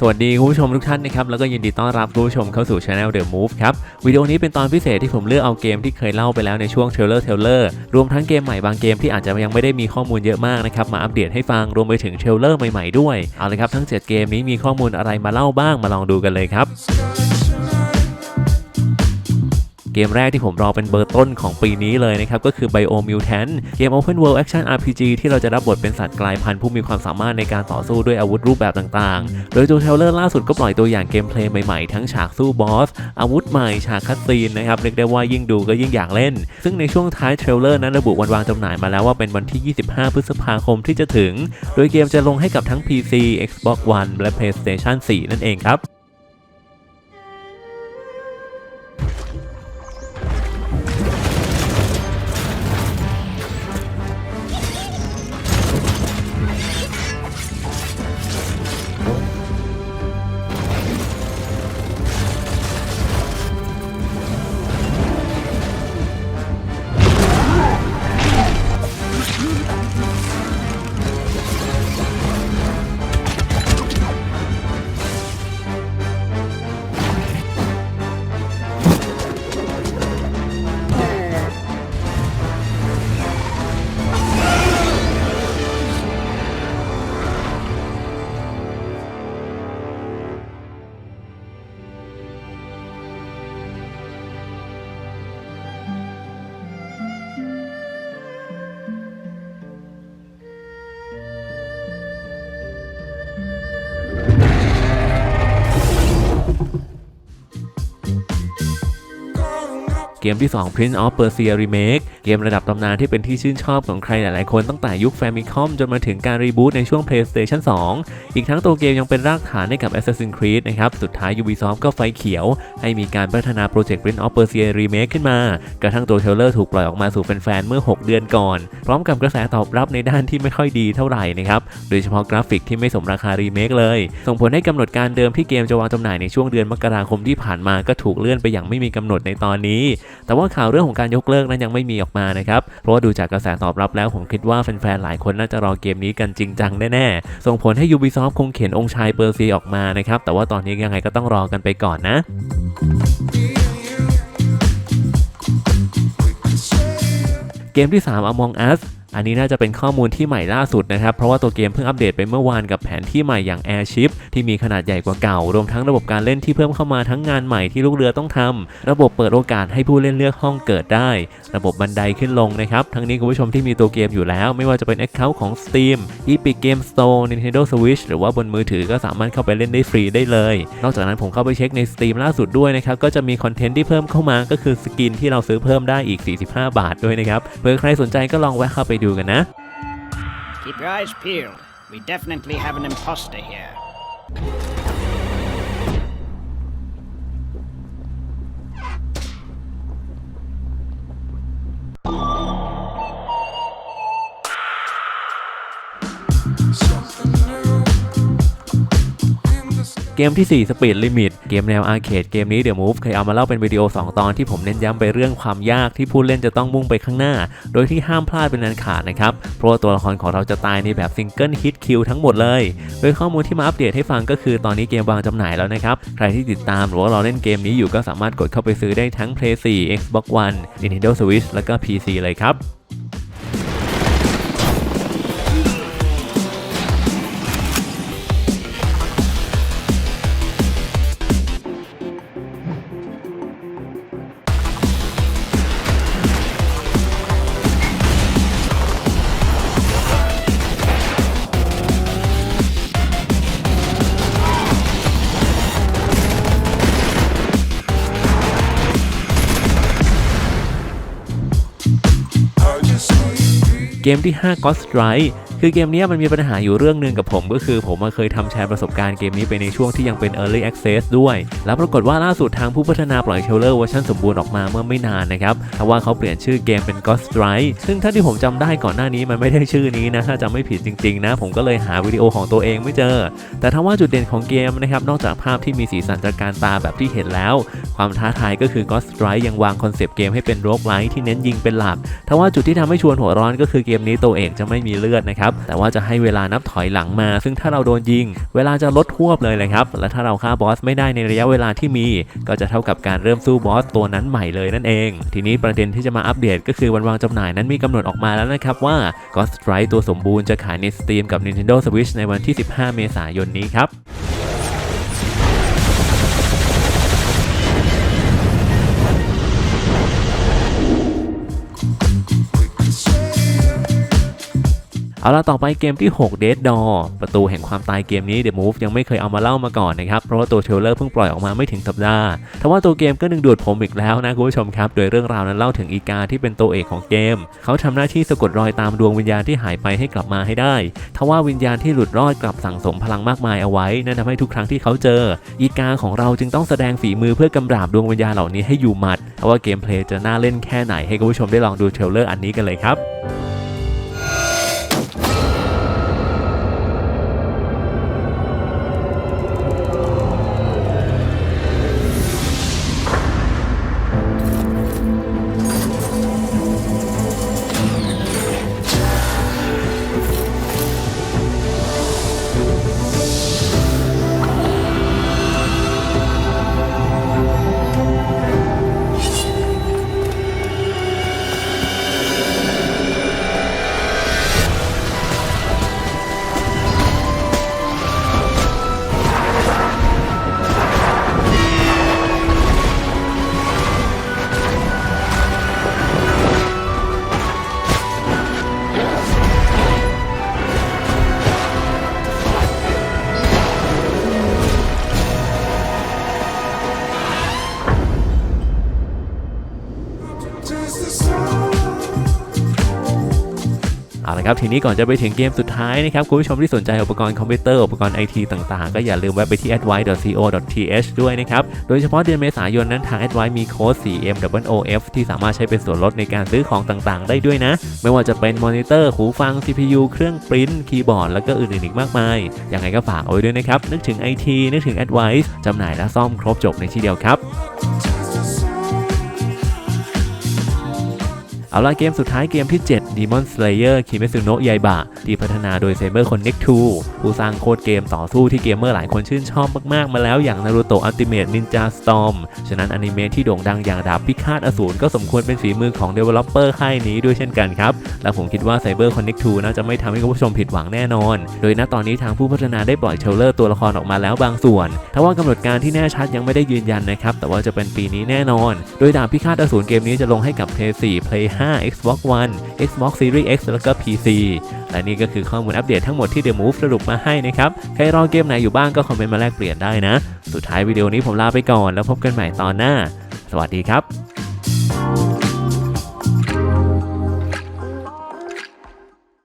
สวัสดีคุณผู้ชมทุกท่านนะครับแล้วก็ยินดีต้อนรับคุณผู้ชมเข้าสู่ Channel The Move ครับวิดีโอนี้เป็นตอนพิเศษที่ผมเลือกเอาเกมที่เคยเล่าไปแล้วในช่วงเทรลเลอร์เทรลเลอร์รวมทั้งเกมใหม่บางเกมที่อาจจะยังไม่ได้มีข้อมูลเยอะมากนะครับมาอัปเดตให้ฟังรวมไปถึงเทรลเลอร์ใหม่ๆด้วยเอาเลยครับทั้ง 7 เกมนี้มีข้อมูลอะไรมาเล่าบ้างมาลองดูกันเลยครับ เกมแรกที่ผมรอเป็นเบอร์ต้นของปีนี้เลยนะครับ ก็คือ Bio Mutant เกม Open World Action RPG ที่เราจะรับบทเป็นสัตว์กลายพันธุ์ผู้มีความสามารถในการต่อสู้ด้วยอาวุธรูปแบบต่างๆ โดยตัวเทรลเลอร์ล่าสุดก็ปล่อยตัวอย่างเกมเพลย์ใหม่ๆ ทั้งฉากสู้บอส อาวุธใหม่ฉากคัตซีนนะครับเรียกได้ว่ายิ่งดูก็ยิ่งอยากเล่น ซึ่งในช่วงท้ายเทรลเลอร์นั้นระบุวันวางจำหน่ายมาแล้วว่าเป็นวันที่ 25 พฤษภาคมที่จะถึง โดยเกมจะลงให้กับทั้ง PC Xbox One และ PlayStation 4 นั่นเองครับ มที่ 2 Prince of Persia Remake เกมระดับตำนานที่เป็นที่ชื่นชอบของใครหลายๆคนตั้งแต่ยุค Famicom จนมาถึงการรีบูตในช่วง PlayStation 2 อีกทั้งตัวเกมยังเป็นรากฐานให้กับ Assassin's Creed นะครับ สุดท้าย Ubisoft ก็ไฟเขียว ให้มีการพัฒนาโปรเจกต์ Prince of Persia Remake ขึ้นมา กระทั่งตัวเทรลเลอร์ถูกปล่อยออกมาสู่แฟนๆ เมื่อ 6 เดือนก่อน พร้อมกับกระแสตอบรับในด้านที่ไม่ค่อยดีเท่าไหร่นะครับ โดยเฉพาะกราฟิกที่ไม่สมราคารีเมคเลย ส่งผลให้กำหนดการเดิมที่เกมจะวางจำหน่ายในช่วงเดือนมกราคมที่ผ่านมาก็ถูกเลื่อนไปอย่างไม่มีกำหนดในตอนนี้แต่ว่าข่าวเรื่องของการยกเลิกนั้นยังไม่มีออกมานะครับ เพราะว่าดูจากกระแสตอบรับแล้วผมคิดว่าแฟนๆ หลายคนน่าจะรอเกมนี้กันจริงจังแน่ๆ ส่งผลให้ Ubisoft คงเขียนองค์ชายเปอร์ซีออกมานะครับ แต่ว่าตอนนี้ยังไงก็ต้องรอกันไปก่อนนะเกมที่ 3 Among Us อันนี้น่าจะเป็นข้อมูลที่ใหม่ล่าสุดนะครับ เพราะว่าตัวเกมเพิ่งอัปเดตไปเมื่อวานกับแผนที่ใหม่อย่าง Airship ที่มีขนาดใหญ่กว่าเก่า รวมทั้งระบบการเล่นที่เพิ่มเข้ามาทั้งงานใหม่ที่ลูกเรือต้องทำระบบเปิดโอกาสให้ผู้เล่นเลือกห้องเกิดได้ ระบบบันไดขึ้นลงนะครับ ทั้งนี้คุณผู้ชมที่มีตัวเกมอยู่แล้ว ไม่ว่าจะเป็น Account ของ Steam Epic Game Store Nintendo Switch หรือว่าบนมือถือก็สามารถเข้าไปเล่นได้ฟรีได้เลย นอกจากนั้นผมเข้าไปเช็คใน Steam ล่าสุดด้วยนะครับก็จะมีคอนเทนต์ที่เพิ่มเข้ามาก็คือสกินที่เราซื้อเพิ่มได้อีก 45 บาทด้วยนะครับเผื่อใครสนใจก็ลองแวะเข้าไปดกันนะ Keep your eyes peeled. We definitely have an imposter here. เกมที่ 4 Speed Limit เกมแนวอาร์เคดเกมนี้ The Move เคยเอามาเล่าเป็นวิดีโอ 2 ตอนที่ผมเน้นย้ำไปเรื่องความยากที่ผู้เล่นจะต้องมุ่งไปข้างหน้า โดยที่ห้ามพลาดเป็นอันขาดนะครับ เพราะว่าตัวละครของเราจะตายในแบบซิงเกิลฮิตคิวทั้งหมดเลย โดยข้อมูลที่มาอัปเดตให้ฟังก็คือตอนนี้เกมวางจำหน่ายแล้วนะครับ ใครที่ติดตามหรือว่าเราเล่นเกมนี้อยู่ก็สามารถกดเข้าไปซื้อได้ทั้ง Play 4 Xbox One Nintendo Switch แล้วก็ PC เลยครับ เกมที่ 5 Ghost Strike คือเกมนี้มันมีปัญหาอยู่เรื่องหนึ่งกับผมก็คือผมมาเคยทำแชร์ประสบการณ์เกมนี้ไปในช่วงที่ยังเป็น Early Access ด้วย แล้วปรากฏว่าล่าสุดทางผู้พัฒนาปล่อยเทรลเลอร์เวอร์ชันสมบูรณ์ออกมาเมื่อไม่นานนะครับเพราะว่าเขาเปลี่ยนชื่อเกมเป็น Ghost Strike ซึ่งถ้าที่ผมจำได้ก่อนหน้านี้มันไม่ได้ชื่อนี้นะถ้าจำไม่ผิดจริงๆนะ ผมก็เลยหาวิดีโอของตัวเองไม่เจอ แต่ถ้าว่าจุดเด่นของเกมนะครับนอกจากภาพที่มีสีสันจากการตาแบบที่เห็นแล้ว ความท้าทายก็คือ Ghost Strike ยังวางคอนเซปต์เกมให้เป็นโรกไลท์ที่เน้นยิงเป็นหลักถ้าว่าจุดที่ทำให้ชวนหัวร้อนก็คือเกมนี้ตัวเอกจะไม่มีเลือดนะครับครับแต่ว่าจะให้เวลานับถอยหลังมา ซึ่งถ้าเราโดนยิง เวลาจะลดทวบเลยเลยครับและถ้าเราฆ่าบอสไม่ได้ในระยะเวลาที่มี ก็จะเท่ากับการเริ่มสู้บอสตัวนั้นใหม่เลยนั่นเอง ทีนี้ประเด็นที่จะมาอัปเดตก็คือวันวางจำหน่ายนั้นมีกำหนดออกมาแล้วนะครับว่า Ghost Strike ตัวสมบูรณ์จะขายใน Steam กับ Nintendo Switch ในวันที่ 15 เมษายนนี้ครับ เอาละต่อไปเกมที่ 6 Dead Door ประตูแห่งความตายเกมนี้ The Move ยังไม่เคยเอามาเล่ามาก่อนนะครับ เพราะว่าตัวเทรลเลอร์เพิ่งปล่อยออกมาไม่ถึงสัปดาห์แต่ว่าตัวเกมก็ดึงดูดผมอีกแล้วนะคุณผู้ชมครับ โดยเรื่องราวนั้นเล่าถึงอีกาที่เป็นตัวเอกของเกม เขาทำหน้าที่สะกดรอยตามดวงวิญญาณที่หายไปให้กลับมาให้ได้ ทว่าวิญญาณที่หลุดรอดกลับสั่งสมพลังมากมายเอาไว้ นั่นทำให้ทุกครั้งที่เขาเจอ อีกาของเราจึงต้องแสดงฝีมือเพื่อกำราบดวงวิญญาณเหล่านี้ให้อยู่หมัดเพราะว่าเกมเพลย์จะน่าเล่นแค่ไหนให้คุณผู้ชมได้ลองดูเทรลเลอร์อันนี้กันเลยครับ เอาละครับทีนี้ก่อนจะไปถึงเกมสุดท้ายนะครับคุณผู้ชมที่สนใจอุปกรณ์คอมพิวเตอร์อุปกรณ์ไอทีต่างๆ ก็อย่าลืมแวะไปที่ advice.co.th ด้วยนะครับ โดยเฉพาะเดือนเมษายนนั้นทาง advice มีโค้ด 4MWOF ที่สามารถใช้เป็นส่วนลดในการซื้อของต่างๆ ได้ด้วยนะ ไม่ว่าจะเป็นมอนิเตอร์ หูฟัง CPU เครื่องปริ้นคีย์บอร์ด แล้วก็อื่นๆอีกมากมาย ยังไงก็ฝากเอาไว้ด้วยนะครับ นึกถึง IT นึกถึง advice จำหน่ายและซ่อมครบจบในที่เดียวครับ เอาละเกมสุดท้ายเกมที่ 7 Demon Slayer Kimetsu no Yaiba ที่พัฒนาโดย Saber Connect 2 ผู้สร้างโคดเกมต่อสู้ที่เกมเมอร์หลายคนชื่นชอบมาก ๆ มาแล้วอย่าง Naruto Ultimate Ninja Storm ฉะนั้นอนิเมะที่โด่งดังอย่างดาบพิฆาตอสูรก็สมควรเป็นฝีมือของ Developer ค่ายนี้ด้วยเช่นกันครับ และผมคิดว่า Cyber Connect 2 น่าจะไม่ทำให้คุณผู้ชมผิดหวังแน่นอน โดยณตอนนี้ทางผู้พัฒนาได้ปล่อยเทรลเลอร์ตัวละครออกมาแล้วบางส่วนทว่ากำหนดการที่แน่ชัดยังไม่ได้ยืนยันนะครับแต่ว่าจะเป็นปีนี้แน่นอน โดยดาบพิฆาตอสูรเกมนี้จะลงให้กับ Play 4 Play 5 Xbox One Xbox Series X แล้วก็ PC และนี่ก็คือข้อมูลอัปเดตทั้งหมดที่ The Move สรุปมาให้นะครับ ใครรอเกมไหนอยู่บ้างก็คอมเมนต์มาแลกเปลี่ยนได้นะ สุดท้ายวิดีโอนี้ผมลาไปก่อนแล้วพบกันใหม่ตอนหน้า สวัสดีครับ